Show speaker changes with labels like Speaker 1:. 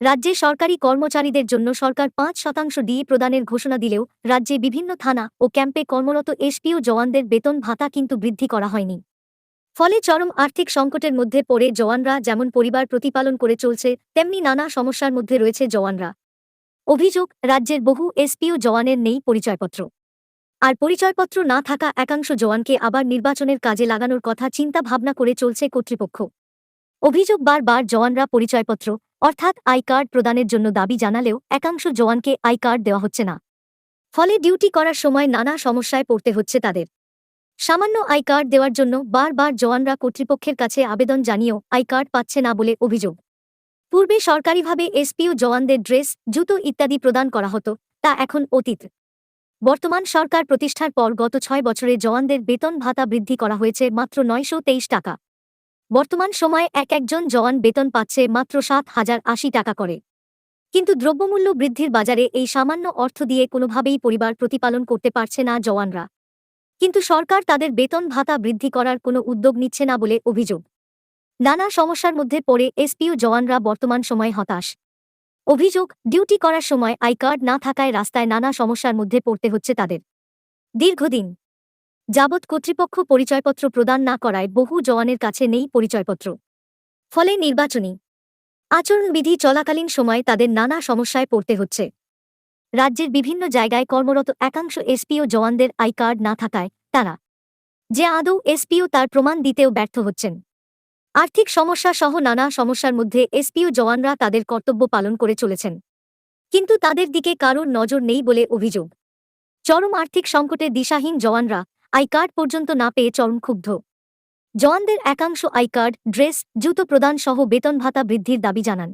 Speaker 1: রাজ্যে সরকারি কর্মচারীদের জন্য সরকার পাঁচ শতাংশ ডিএ প্রদানের ঘোষণা দিলেও রাজ্যে বিভিন্ন থানা ও ক্যাম্পে কর্মরত এসপিও জওয়ানদের বেতন ভাতা কিন্তু বৃদ্ধি করা হয়নি। ফলে চরম আর্থিক সংকটের মধ্যে পড়ে জওয়ানরা যেমন পরিবার প্রতিপালন করে চলছে, তেমনি নানা সমস্যার মধ্যে রয়েছে জওয়ানরা। অভিযোগ, রাজ্যের বহু এসপিও জওয়ানের নেই পরিচয়পত্র। আর পরিচয়পত্র না থাকা একাংশ জওয়ানকে আবার নির্বাচনের কাজে লাগানোর কথা চিন্তা ভাবনা করে চলছে কর্তৃপক্ষ। অভিযোগ বারবার জওয়ানরা পরিচয়পত্র, অর্থাৎ আই কার্ড প্রদানের জন্য দাবি জানালেও একাংশ জওয়ানকে আই কার্ড দেওয়া হচ্ছে না। ফলে ডিউটি করার সময় নানা সমস্যায় পড়তে হচ্ছে তাদের। সামান্য আই কার্ড দেওয়ার জন্য বারবার জওয়ানরা কর্তৃপক্ষের কাছে আবেদন জানিয়েও আই কার্ড পাচ্ছে না বলে অভিযোগ। পূর্বে সরকারিভাবে এসপিও জওয়ানদের ড্রেস, জুতো ইত্যাদি প্রদান করা হতো, তা এখন অতীত। বর্তমান সরকার প্রতিষ্ঠার পর গত ছয় বছরে জওয়ানদের বেতন ভাতা বৃদ্ধি করা হয়েছে মাত্র নয়শো তেইশ টাকা। বর্তমান সময়ে এক একজন জওয়ান বেতন পাচ্ছে মাত্র সাত হাজার আশি টাকা করে। কিন্তু দ্রব্যমূল্য বৃদ্ধির বাজারে এই সামান্য অর্থ দিয়ে কোনোভাবেই পরিবার প্রতিপালন করতে পারছে না জওয়ানরা। কিন্তু সরকার তাদের বেতন ভাতা বৃদ্ধি করার কোনো উদ্যোগ নিচ্ছে না বলে অভিযোগ। নানা সমস্যার মধ্যে পড়ে এসপিও জওয়ানরা বর্তমান সময়ে হতাশ। অভিযোগ, ডিউটি করার সময় আই কার্ড না থাকায় রাস্তায় নানা সমস্যার মধ্যে পড়তে হচ্ছে তাদের। দীর্ঘদিন যাবৎ কর্তৃপক্ষ পরিচয়পত্র প্রদান না করায় বহু জওয়ানের কাছে নেই পরিচয়পত্র। ফলে নির্বাচনী আচরণবিধি চলাকালীন সময়ে তাদের নানা সমস্যায় পড়তে হচ্ছে। রাজ্যের বিভিন্ন জায়গায় কর্মরত একাংশ এসপিও জওয়ানদের আই কার্ড না থাকায় তারা যে আদৌ এসপিও তার প্রমাণ দিতেও ব্যর্থ হচ্ছেন। আর্থিক সমস্যা সহ নানা সমস্যার মধ্যে এসপিও জওয়ানরা তাদের কর্তব্য পালন করে চলেছেন। কিন্তু তাদের দিকে কারোর নজর নেই বলে অভিযোগ। চরম আর্থিক সংকটে দিশাহীন জওয়ানরা আই কার্ড পর্যন্ত না পেয়ে চরম ক্ষুব্ধ। জওয়ানদের একাংশ আই কার্ড, ড্রেস, জুতো প্রদান সহ বেতন ভাতা বৃদ্ধির দাবি জানান।